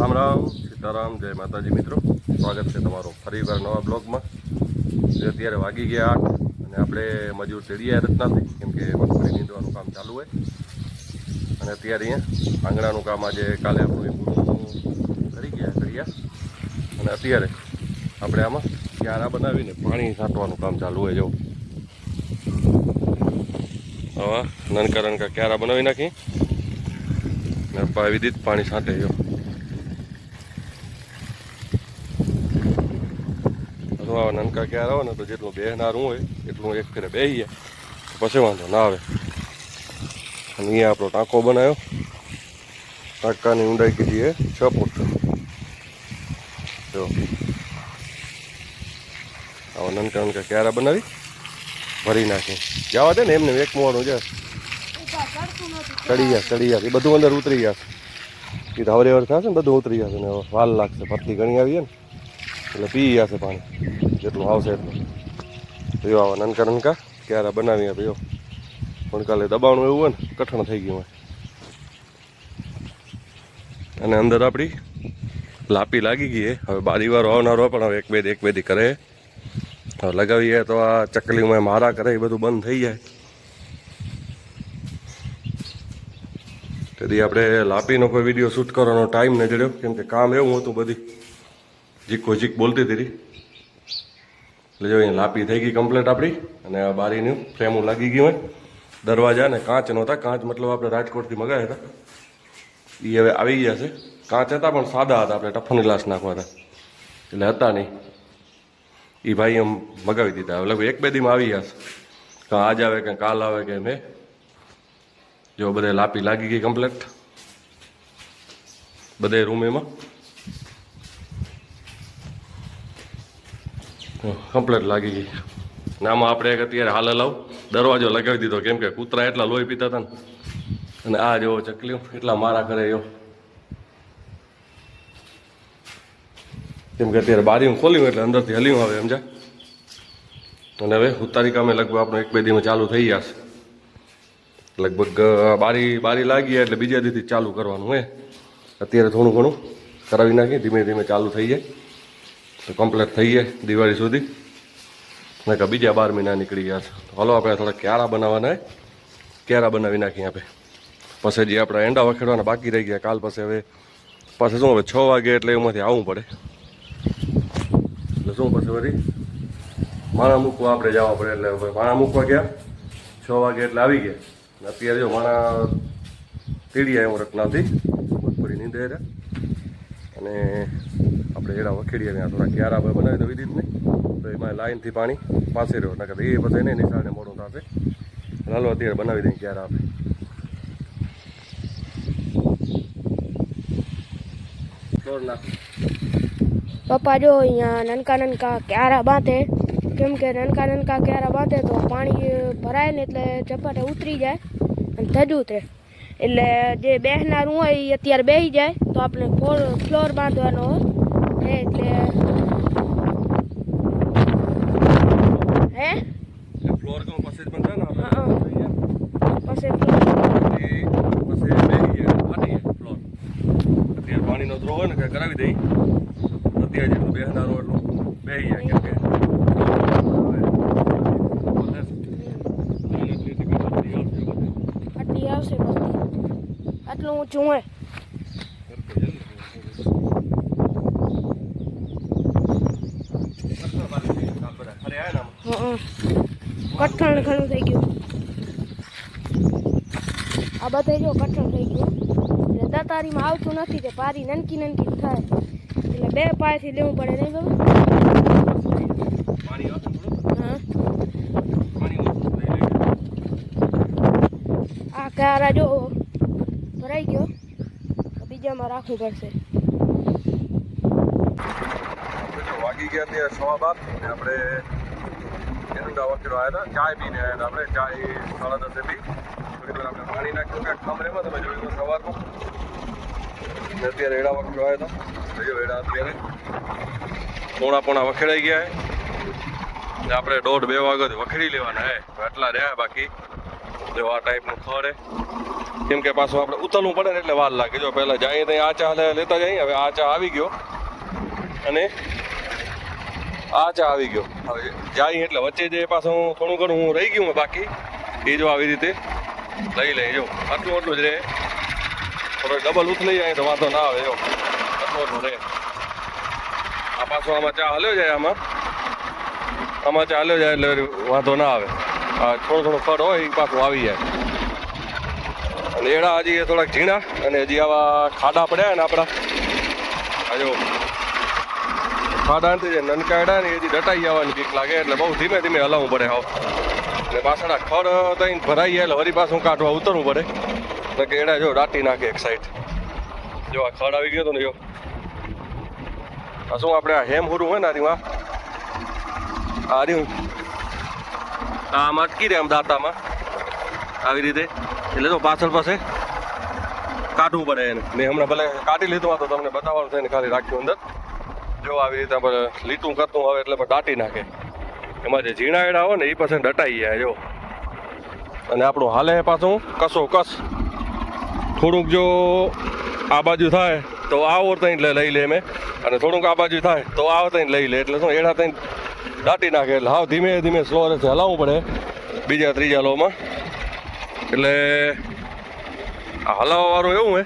રામ રામ, સીતારામ, જય માતાજી મિત્રો. સ્વાગત છે તમારું ફરીવાર નવા બ્લોગમાં. અત્યારે વાગી ગયા આઠ અને આપણે મજૂર તેડીયા જ નથી કેમ કે મગફળી નીંદવાનું કામ ચાલુ હોય. અને અત્યારે અહીંયા આંગણાનું કામ આજે કાલે આપણું પૂરું કરી ગયા કર્યા અને અત્યારે આપણે આમાં ક્યારા બનાવીને પાણી છાંટવાનું કામ ચાલુ હોય જો. હવે નનકા નનકા ક્યારા બનાવી નાખી. ને પાવી દીધ પાણી છાંટે જો. આવા નનકા ક્યારે આવે ને તો જેટલું બેહનારું હોય, એટલું એક ફેરે જાય પછી વાંધો ના આવે. અને અહીંયા આપણો ટાંકો બનાવ્યો. ટાંકાની ઊંડાઈ કીધી એ છ ફૂટ. જો. આવા નનકા નનકા ક્યારા બનાવી? ભરી નાખી. જવા દે ને એમને એક મોવાનું છે ચડી ગયા ચડી ગયા. એ બધું અંદર ઉતરી ગયા. એ હવરે થશે ને, બધું ઉતરી જશે ને. વાલ લાગશે. પતલી ઘણી આવી ને. એટલે પી જશે પાણી. જેટલું આવશે એટલું. જો આવા નાનકા નાનકા ક્યારે બનાવી આપે જો પણ કાલે દબાણું એવું હોય ને, કઠણ થઈ ગયું હોય. અને અંદર આપણી લાપી લાગી ગઈ હવે બારી વારો આવનારો પણ હવે એક બે એક બેદી કરે. હવે લગાવીએ તો આ ચકલીમાં મારા કરે, એ બધું બંધ થઈ જાય. તેથી આપણે લાપીનો કોઈ વીડિયો શૂટ કરવાનો ટાઈમ ન જડ્યો કેમ કે કામ એવું હતું બધી. જીકો જીક બોલતી હતી એટલે જો અહીંયા લાપી થઈ ગઈ કમ્પ્લેટ આપણી, અને આ બારીનું ફ્રેમું લાગી ગયું હોય, દરવાજા ને કાચ નહોતા, કાચ મતલબ આપણે રાજકોટથી મગાવ્યા હતા. એ હવે આવી ગયા છે. કાચ હતા પણ સાદા હતા, આપણે ટફન ગ્લાસ નાખવા હતા. એટલે હતા નહીં. એ ભાઈ એમ મગાવી દીધા. હવે લગભગ એક બે દીમાં આવી ગયા છે. કાં આજ આવે કે કાલ આવે કે મેં જો બધે લાપી લાગી ગઈ કમ્પ્લેટ બધે રૂમ એમાં. કમ્પ્લેટ લાગી ગઈ. આમાં આપણે એક અત્યારે હાલ હલાવ દરવાજો લગાવી દીધો. કેમ કે કૂતરા એટલા લોહી પીતા હતા ને. અને આ જો ચકલીઓ, એટલા મારા કરે એવો કેમ કે અત્યારે બારી ખોલ્યું એટલે અંદરથી હલ્યું આવે સમજા અને હવે ઉતારી કામે લગભગ આપણો એક બે દીમાં ચાલુ થઈ જશે લગભગ બારી બારી લાગી એટલે બીજા દીથી ચાલુ કરવાનું, હે? અત્યારે થોડું ઘણું કરાવી નાખીએ, ધીમે ધીમે ચાલુ થઈ જાય. તો કમ્પ્લીટ થઈ જાય દિવાળી સુધી. ને કે બીજા બાર મહિના નીકળી ગયા છે. હલો, આપણે થોડા ક્યારા બનાવવાના ક્યારા બનાવી નાખીએ આપણે? પછી જે આપણા એંડા વખેડવાના બાકી રહી ગયા, કાલ પછી હવે પાછું શું હવે છ વાગે એટલે એમાંથી આવવું પડે. એટલે શું પછી વળી? માણા મૂકવા આપણે જવા પડે એટલે હવે માણા મૂકવા ગયા. છ વાગે એટલે આવી ગયા. અત્યારે જો માણા તીડિયા આવ્યો રત્નાથી મગફળી નીંદે રહ્યા. અને આપણે એડા વખેડીએ ત્યાં થોડા ક્યારા આપણે બનાવી દઈ દીધી ને તો એમાં લાઈનથી પાણી પાસે રહ્યો, નકર એ બધા નહીં નિશાળને મોડું થશે. લાલો અત્યારે બનાવી દઈએ ક્યારા આપણે. પપ્પા જો અહીંયા નનકા નનકા ક્યારા બાંધે. કેમ કે નનકા નનકા ક્યારા બાંધે તો પાણી ભરાય ને એટલે ચપાટે ઉતરી જાય અને ધજ ઉતરે. એટલે જે બેસનારું હોય એ અત્યારે બેસી જાય. તો આપણે ફ્લોર ફ્લોર બાંધવાનો હે એટલે હે ફ્લોર કો પછી જ બંધ થાય હા, પછી પછી બેસી ગયા ફાટી ફ્લોર અત્યારે પાણીનો ધ્રો હોય ને કે કરાવી દઈ અત્યારે જેટલું બેસનારો એટલું બેસી જાય કેમ કે આવશે આટલું ઊંચું હોય કઠણ ઘણું થઈ ગયું. આ બધા જો કઠણ થઈ ગયું. એટલે દાતારીમાં આવતું નથી કે પારી નનકી નનકી થાય. એટલે બે પાયથી લેવું પડે નહીં બાબા આ કારા જો ભરાઈ ગયો. બીજામાં રાખવું પડશે. વાગી ગયા ત્યાં સવા બાર. આપણે એરંડા વખેડો આવ્યા હતા. ચાય પીને આવ્યા આપણે. ચાય સાડા દસે પી. થોડી વાર આપણે પાણી નાખ્યું કાંઈક ખામરેમાં તમે જોયું સવારનું ને. અત્યારે એડા વખેડો આવ્યા હતા. જો એડા અત્યારે. પોણા પોણા વખેડાઈ ગયા હે આપણે દોઢ બે વાગ્યાથી વખેડી લેવાના હે તો આટલા રહ્યા બાકી. જો આ ટાઈપનું ખડ હે કેમ કે પાછું આપણે ઉતરવું પડે એટલે વાર લાગે. જો પહેલાં જાય ત્યાં આ ચા લેતા જઈએ હવે આ ચા આવી ગયો. અને આ ચા આવી ગયો. જાય એટલે વચ્ચે જે પાછું થોડું ઘણું હું રહી ગયું બાકી, એ જો આવી રીતે લઈ લઈ જો. આટલું આટલું જ રહે. થોડો ડબલ ઉથલી જાય તો વાંધો ના આવે, જો. આટલું આટલું રહે. આ પાછો આમાં ચા હલ્યો જાય આમાં. આમાં ચા હલ્યો જાય એટલે વાંધો ના આવે. આ થોડો થોડો ફળ હોય એ પાછું આવી જાય. અને એડા હજી થોડાક ઝીણા અને હજી આવા ખાડા પડ્યા ને આપણા આ જો ખાડા નથી જે નનકા એડા ને એ દટાઈ જવાની બીક લાગે એટલે બહુ ધીમે ધીમે હલાવવું પડે હાવ. ને પાછળ આ ખડ તઈને ભરાઈ જાય એટલે વળી પાછું કાઢવા ઉતરવું પડે. એટલે કે એડા જો દાટી નાખે એક સાઈડ જો આ ખડ આવી ગયો તો ને જો. આ શું આપણે આ હેમ હુરું હોય ને આરી આ? રહ્યું. આમ અટકી રહે આમ દાંતામાં. આવી રીતે. એટલે તો પાછળ પાસે કાઢવું પડે એને. મેં હમણાં ભલે કાઢી લીધું આ તો તમને બતાવવાનું થઈને ખાલી રાખ્યું અંદર. જો આવી રીતે આપણે લીટું કરતું આવે એટલે દાટી નાખે. એમાં જે ઝીણા એડા હોય ને એ પછી દટાઈ જાય જો. અને આપણું હાલે પાછું કસો કસ. થોડુંક જો આ બાજુ થાય તો આ ઓર એટલે લઈ લે મેં અને થોડુંક આ બાજુ થાય તો આ ત્યાં લઈ લે. એટલે શું, એડા ત્યાં દાટી નાખે. એટલે હાવ ધીમે ધીમે સ્લો રહે હલાવવું પડે બીજા, ત્રીજા લોમાં. એટલે હલાવવાવાળું એવું હે.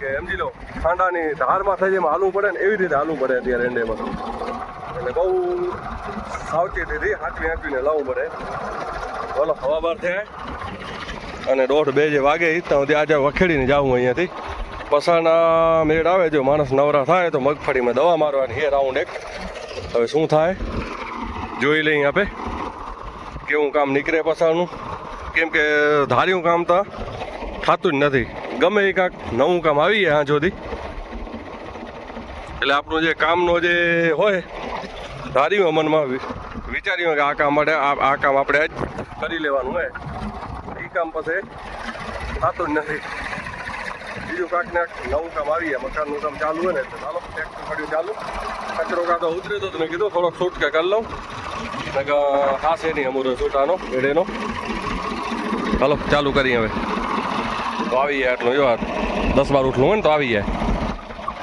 કે સમજી લો, ખાંડાની ધારમાં થઈ જેમ હાલવું પડે ને એવી રીતે હાલવું પડે અત્યારે એન્ડેમાં એટલે બહુ સાવચેતીથી હાંચવી હાંચવીને લાવવું પડે. બોલો, હવા બહાર થાય? અને દોઢ બે જે વાગે ત્યાં સુધી આજે વખેડીને જાવું અહીંયાથી. પસાના મેળ આવે, જો માણસ નવરા થાય તો મગફળીમાં દવા મારવાની હે રાઉન્ડ એક. હવે શું થાય? જોઈ લઈએ આપે. કેવું કામ નીકળે પસારનું કેમ કે ધાર્યું કામ તો થતું જ નથી. ગમે એ કાંક નવું કામ આવી જાય હા જોધી એટલે આપણું જે કામનો જે હોય ધાર્યું મનમાં વિચાર્યું કે આ કામ માટે, આ કામ આપણે આજ કરી લેવાનું હોય એ કામ પછી થતું જ નથી. બીજું કાંક ને નવું કામ આવી જાય મકાનનું કામ ચાલુ હોય ને, એટલે ચાલો ટ્રેક્ટર પડ્યું ચાલુ. કચરો કાંતો ઉતરે તો મેં કીધું, થોડોક શૂટ કે કરી લઉં. ખાસ એ નહીં અમૂરો શૂટ એડેનો. ચાલો ચાલુ કરીએ હવે. તો આવી જાય એટલું જો દસ બાર ઉઠલું હોય ને તો આવી જાય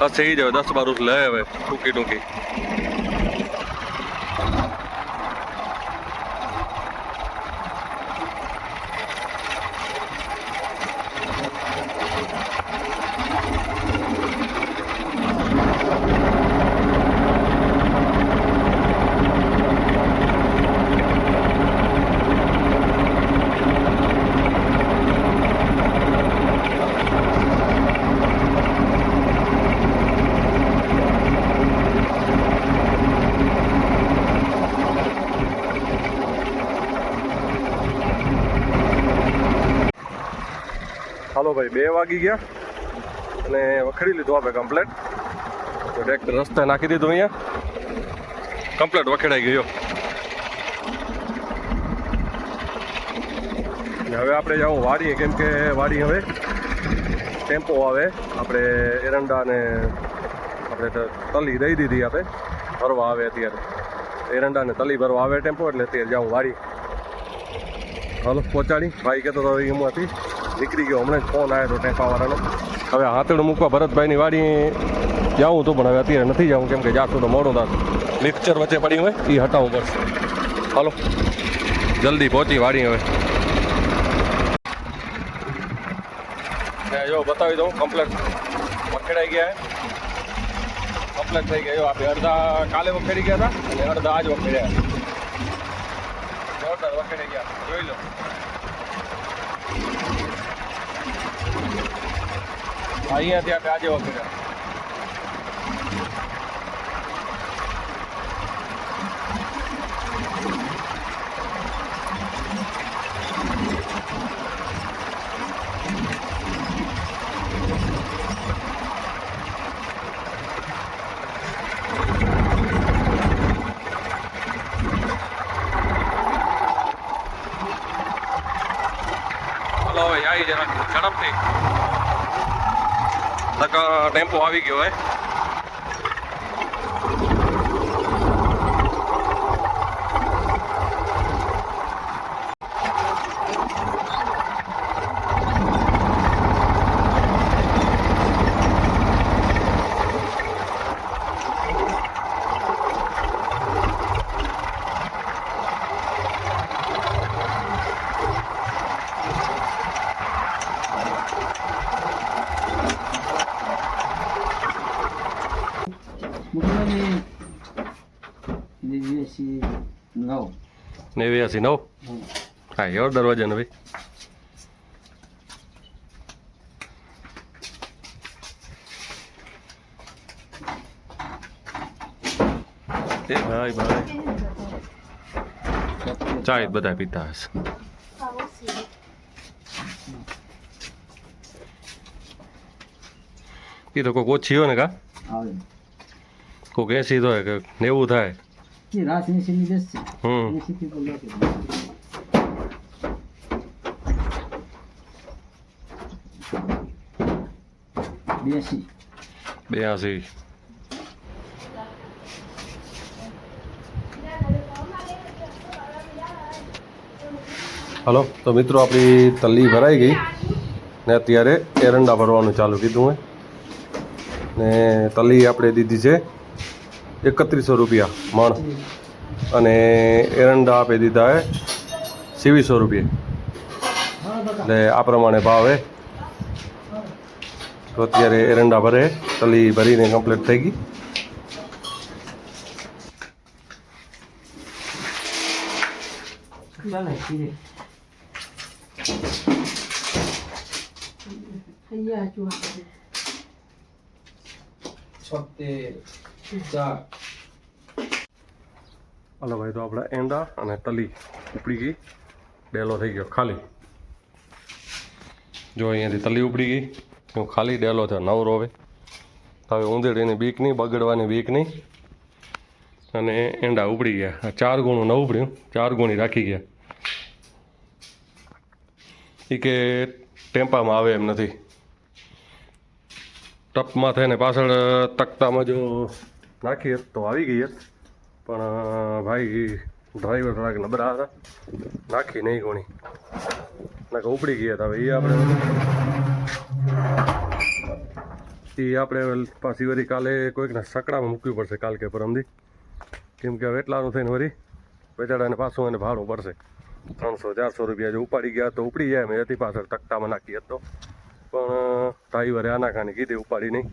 બસ થઈ જાય દસ બાર ઉઠ લે હવે, ટૂંકી ટૂંકી. ભાઈ, બે વાગી ગયા. અને વખડી લીધું આપણે કમ્પ્લેટ તો રસ્તે નાખી દીધું અહીંયા. કમ્પ્લેટ વખેડાઈ ગયો. હવે આપણે જાઉં વાડીએ, કેમ કે વાડી હવે ટેમ્પો આવે. આપણે એરંડા ને આપણે તલી દઈ દીધી આપણે ભરવા આવે અત્યારે. એરંડા ને તલી ભરવા આવે ટેમ્પો, એટલે અત્યારે જાઉં વાડી હાલો, પહોંચાડી. ભાઈ કહેતો હતો એમાંથી. નીકળી ગયો. હમણાં જ ફોન આવ્યો હતો ટેમ્પાવાળાનો હવે હાથેડું મૂકવા ભરતભાઈની વાડી જાઉં તો પણ હવે અત્યારે નથી જાઉં. કેમ કે જાશું તો મોડો થશે મિક્સચર વચ્ચે પડી હોય? એ હટાવવું પડશે. હાલો. જલ્દી પહોંચી વાડી હવે. જો બતાવી દઉં કમ્પ્લેટ વખેડાઈ ગયા કમ્પ્લેટ થઈ ગયા. આપણે અડધા કાલે વખેડી ગયા હતા અને અડધા આજ વખેડ્યા જોરદાર વખેડાઈ ગયા. જોઈ લો. અહીંયાથી ત્યાં આજે વખેડ્યા હલો હવે આવી જરા ઝડપથી. ટેમ્પો આવી ગયો હે મુખ્યની નેવ્યાસી નવ નેવ્યાસી નવ? હા એવો દરવાજા ભાઈ. ભાઈ ભાઈ. ચાય બધા પીતા હશે. એ તો કોઈક ઓછી હોય ને કા? કોઈક એસી તો હોય કે નેવું થાય. રાસ એસી ની દસ છે હમ બ્યાસી હલો, તો મિત્રો આપણી તલ્લી ભરાઈ ગઈ ને અત્યારે એરંડા ભરવાનું ચાલુ કીધું મેં ને તલ્લી આપણે દીધી છે એકત્રીસો રૂપિયા મણ. અને એરંડા આપી દીધા એ સીવીસો રૂપિયા. એટલે આ પ્રમાણે ભાવે તો અત્યારે એરંડા ભરે તલી ભરીને કમ્પ્લીટ થઈ ગઈ. છોતેર, ચાર હાલો ભાઈ, તો આપણા એંડા અને તલી ઉપડી ગઈ. ડેલો થઈ ગયો, ખાલી. જો અહીંયાથી તલી ઉપડી ગઈ હું ખાલી ડેલો થયો નવરો હવે. હવે ઊંધેડીની બીક નહીં, બગડવાની બીક નહીં. અને એંડા ઉપડી ગયા. ચાર ગુણું ન ઉપડ્યું, ચાર ગુણી રાખી ગયા. એ કે ટેમ્પામાં આવે એમ નથી. ટપમાં થઈને પાછળ તકતામાં જો નાખીએ તો આવી ગઈ. પણ ભાઈ ડ્રાઈવર થોડાક નબળા હતા. નાખી નહીં કોણી. નાખે ઉપડી ગયા હતા હવે. એ આપણે એ આપણે પાછી વળી કાલે કોઈકના સકડામાં મૂકવી પડશે કાલ કે પરમદી. કેમ કે હવે એટલાનું થઈને વરી બેચાડાને પાછું એને ભાડું પડશે. ત્રણસો, ચારસો રૂપિયા જો ઉપાડી ગયા તો ઉપડી જાય. મેં હતી પાછળ તકતામાં નાખી હતો. પણ ડ્રાઈવરે આનાકાની કીધી, ઉપાડી નહીં.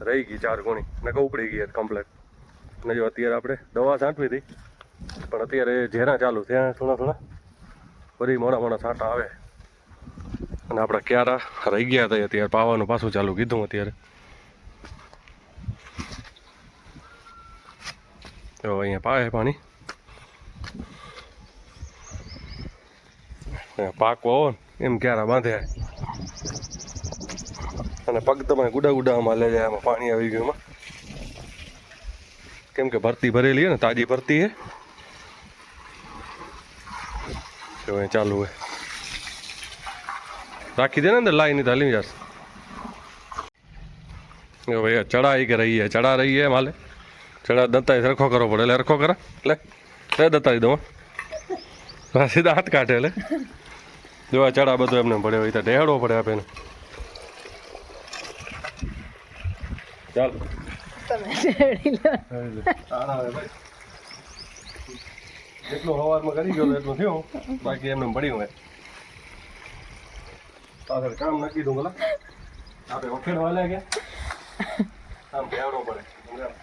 રહી ગઈ ચાર ગુણી. ને ઉપડી ગઈ કમ્પ્લેટ ને જો અત્યારે આપણે દવા છાંટવી હતી, પણ અત્યારે ઝેરા ચાલુ ત્યાં થોડા થોડા. ફરી મોડા મોડા છાંટા આવે. અને આપણા ક્યારા રહી ગયા હતા અત્યારે પાવાનું પાછું ચાલુ કીધું અત્યારે. તો અહીંયા પાવે પાણી. પાકો ને, એમ ક્યારા બાંધ્યા અને પગ તમે ગુડા ગુડામાં લઈ જાય એમાં પાણી આવી ગયું એમાં. કેમ કે ભરતી ભરેલી હે ને, તાજી ભરતી હે. અહીં ચાલુ હે રાખી દે ને અંદર લાઈ નહીં તો જશે. ભાઈ, આ ચડા ઈ કે રહી હે, ચડા રહી હે માલે ચડા દત્તાઈ સરખો કરવો પડે એટલે સરખો કરે, લે. લે દત્તાઈ દો. સીધા હાથ કાઢે એટલે જોવા ચડા બધું એમને પડે હોય તો ઢેડવો પડે આપે એને લો. જેટલું હવારમાં કરી ગયો એટલું થયો. બાકી એમને પડ્યું હોય. પાછળ કામ નક્કી દઉં બોલા આપણે વખેડવા લાગ્યા આમ ભેવડો પડે. સમજ્યા?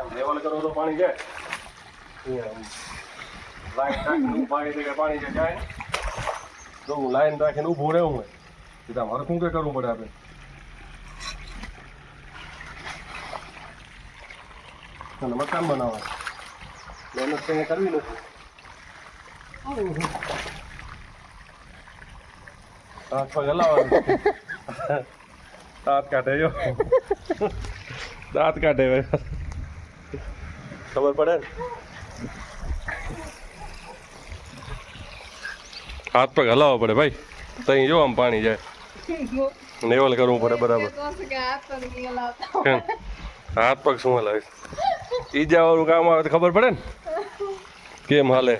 આમ લેવલ કરો તો પાણી જાય. પાણી જાય. જો હું લાઈન રાખીને ઊભું રહેવું હોય. સીધા મારે શું કે કરવું પડે આપણે? અને મકાન બનાવવા. મહેનત તો અહીંયા કરવી નથી. હાથ પગ હલાવવાનું. દાંત કાઢે, જો. દાંત કાઢે ખબર પડે હાથ પગ હલાવવા પડે ભાઈ. તઈ જો આમ પાણી જાય. નેવલ કરવું પડે બરાબર. હાથ પગ શું હલાવે? ઈજા વાળું કામ આવે તો ખબર પડે ને? કેમ હાલે?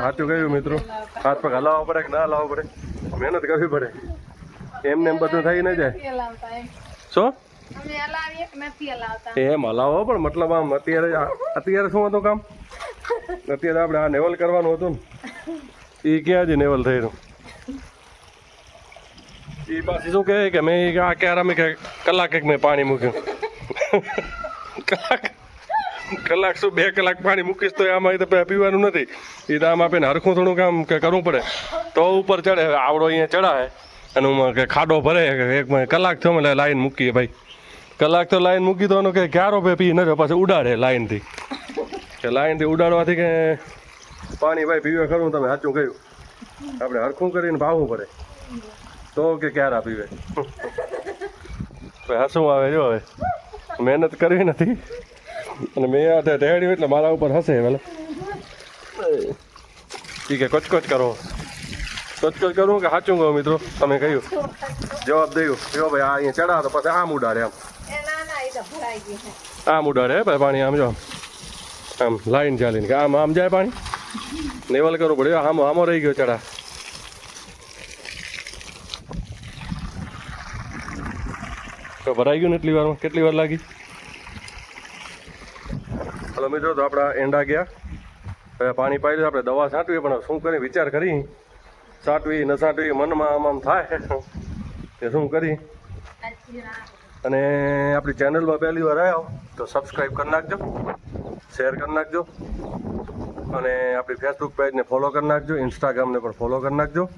સાચું કહ્યું મિત્રો. હાથ પગ હલાવવા પડે કે ના હલાવવા પડે? મહેનત કરવી પડે. એમને એમ બધું થઈ ન જાય. શું? એમ હલાવો પણ મતલબ આમ અત્યારે અત્યારે શું હતું કામ? અત્યારે આપણે આ નેવલ કરવાનું હતું ને એ ક્યાં જ નેવલ થયેલું એ પાછી શું કહે કે મેં આ ક્યારે અમે કલાક એક મેં પાણી મૂક્યું. કલાક કલાક શું બે કલાક પાણી મૂકીશ તો આમાં તો પીવાનું નથી. એ તો આમ આપીને હરખું થોડું કામ કે કરવું પડે. તો ઉપર ચડે આવડો અહીંયા ચડાય અને હું કે ખાડો ભરે એક કલાક થયો એટલે લાઈન મૂકીએ ભાઈ. કલાક તો લાઈન મૂકી દો કે ક્યારો પે પી ન પાછું ઉડાડે લાઈનથી. કે લાઈનથી ઉડાડવાથી કે પાણી ભાઈ પીવે ખરું તમે સાચું કહ્યું. આપણે હરખું કરીને ભાવવું પડે. તો કે ક્યારે પીવે? ભાઈ હસવું આવે જો હવે. મહેનત કરવી નથી. અને મેં આ ટેડ્યું એટલે મારા ઉપર હસે પેલા ઠીક છે કચકચ કરો. કચકચ કરું કે સાચું કહું મિત્રો? તમે કહ્યું. જવાબ દઉં જો ભાઈ આ અહીંયા ચડાવો પછી આમ ઉડાડે આમ. આમ ઉડાડે ભાઈ પાણી આમ જો આમ લાઈન ચાલીને કે આમ આમ જાય પાણી? નેવલ કરવું પડે. આમ આમો રહી ગયો ચડા તો ભરાઈ ગયું ને એટલી વારમાં? કેટલી વાર લાગી? હલો મિત્રો, તો આપણા એંડા ગયા. હવે પાણી પાઈ આપણે દવા છાંટવી, પણ શું કરી? વિચાર કરી. છાંટવી, ન છાંટવી, મનમાં આમ આમ થાય. તે શું કરી? અને આપણી ચેનલમાં પહેલી વાર આવ્યો તો સબસ્ક્રાઈબ કરી નાખજો. શેર કરી નાખજો. અને આપણી ફેસબુક પેજને ફોલો કરી નાખજો. ઇન્સ્ટાગ્રામને પણ ફોલો કરી નાખજો.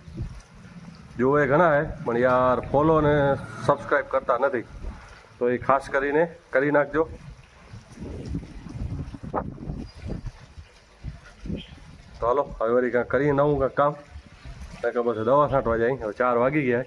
જોવે ઘણા હે, પણ યાર ફોલો ને સબસ્ક્રાઈબ કરતા નથી. તો એ ખાસ કરીને કરી નાખજો. તો હાલો, હવે વળી કાંઈક કરીએ નવું કાંઈક કામ. કાંઈક બસ દવા છાંટવા જાય હવે ચાર વાગી ગયા